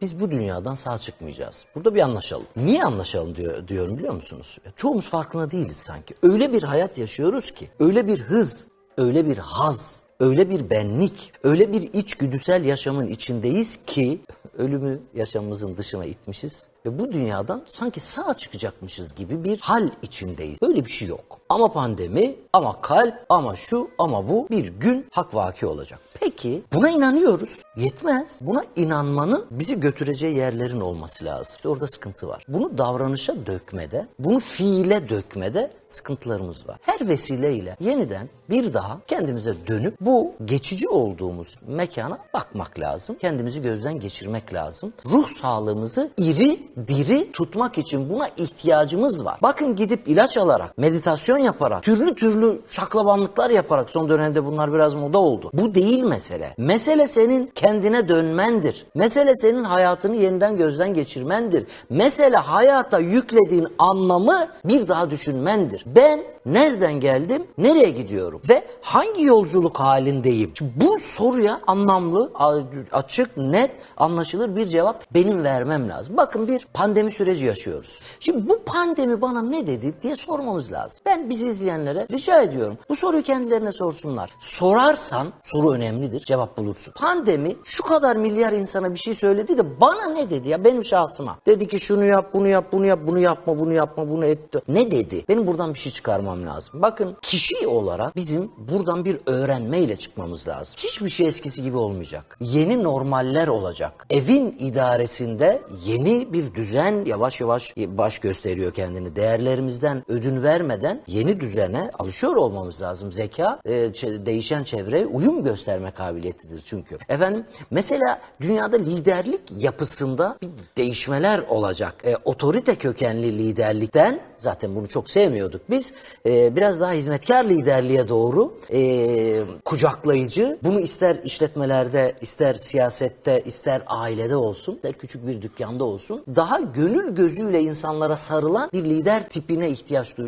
Biz bu dünyadan sağ çıkmayacağız. Burada bir anlaşalım. Niye anlaşalım diyor, diyorum biliyor musunuz? Çoğumuz farkında değiliz sanki. Öyle bir hayat yaşıyoruz ki, öyle bir hız, öyle bir haz, öyle bir benlik, öyle bir içgüdüsel yaşamın içindeyiz ki ölümü yaşamımızın dışına itmişiz ve bu dünyadan sanki sağ çıkacakmışız gibi bir hal içindeyiz. Böyle bir şey yok. Ama pandemi, ama kalp, ama şu, ama bu bir gün hak vaki olacak. Peki buna inanıyoruz. Yetmez. Buna inanmanın bizi götüreceği yerlerin olması lazım. İşte orada sıkıntı var. Bunu davranışa dökmede, bunu fiile dökmede sıkıntılarımız var. Her vesileyle yeniden bir daha kendimize dönüp bu geçici olduğumuz mekana bakmak lazım. Kendimizi gözden geçirmek lazım. Ruh sağlığımızı iri, diri tutmak için buna ihtiyacımız var. Bakın gidip ilaç alarak, meditasyon yaparak, türlü türlü şaklabanlıklar yaparak son dönemde bunlar biraz moda oldu. Bu değil mesele. Mesele senin kendine dönmendir. Mesele senin hayatını yeniden gözden geçirmendir. Mesele hayata yüklediğin anlamı bir daha düşünmendir. Ben nereden geldim, nereye gidiyorum ve hangi yolculuk halindeyim? Şimdi bu soruya anlamlı, açık, net, anlaşılır bir cevap benim vermem lazım. Bakın bir pandemi süreci yaşıyoruz. Şimdi bu pandemi bana ne dedi diye sormamız lazım. Ben bizi izleyenlere rica ediyorum. Bu soruyu kendilerine sorsunlar. Sorarsan soru önemlidir, cevap bulursun. Pandemi şu kadar milyar insana bir şey söyledi de bana ne dedi ya benim şahsıma? Dedi ki şunu yap, bunu yap, bunu yap, bunu yapma, bunu yapma, bunu et. Ne dedi? Benim buradan bir şey çıkarmam lazım. Bakın kişi olarak bizim buradan bir öğrenmeyle çıkmamız lazım. Hiçbir şey eskisi gibi olmayacak. Yeni normaller olacak. Evin idaresinde yeni bir düzen yavaş yavaş baş gösteriyor kendini. Değerlerimizden ödün vermeden yeni düzene alışıyor olmamız lazım. Zeka e, değişen çevreye uyum gösterme kabiliyetidir çünkü. Efendim mesela dünyada liderlik yapısında bir değişmeler olacak. E, otorite kökenli liderlikten zaten bunu çok sevmiyorduk biz. E, biraz daha hizmetkar liderliğe doğru e, kucaklayıcı. Bunu ister işletmelerde, ister siyasette, ister ailede olsun, ister küçük bir dükkanda olsun. Daha gönül gözüyle insanlara sarılan bir lider tipine ihtiyaç duyuluyor.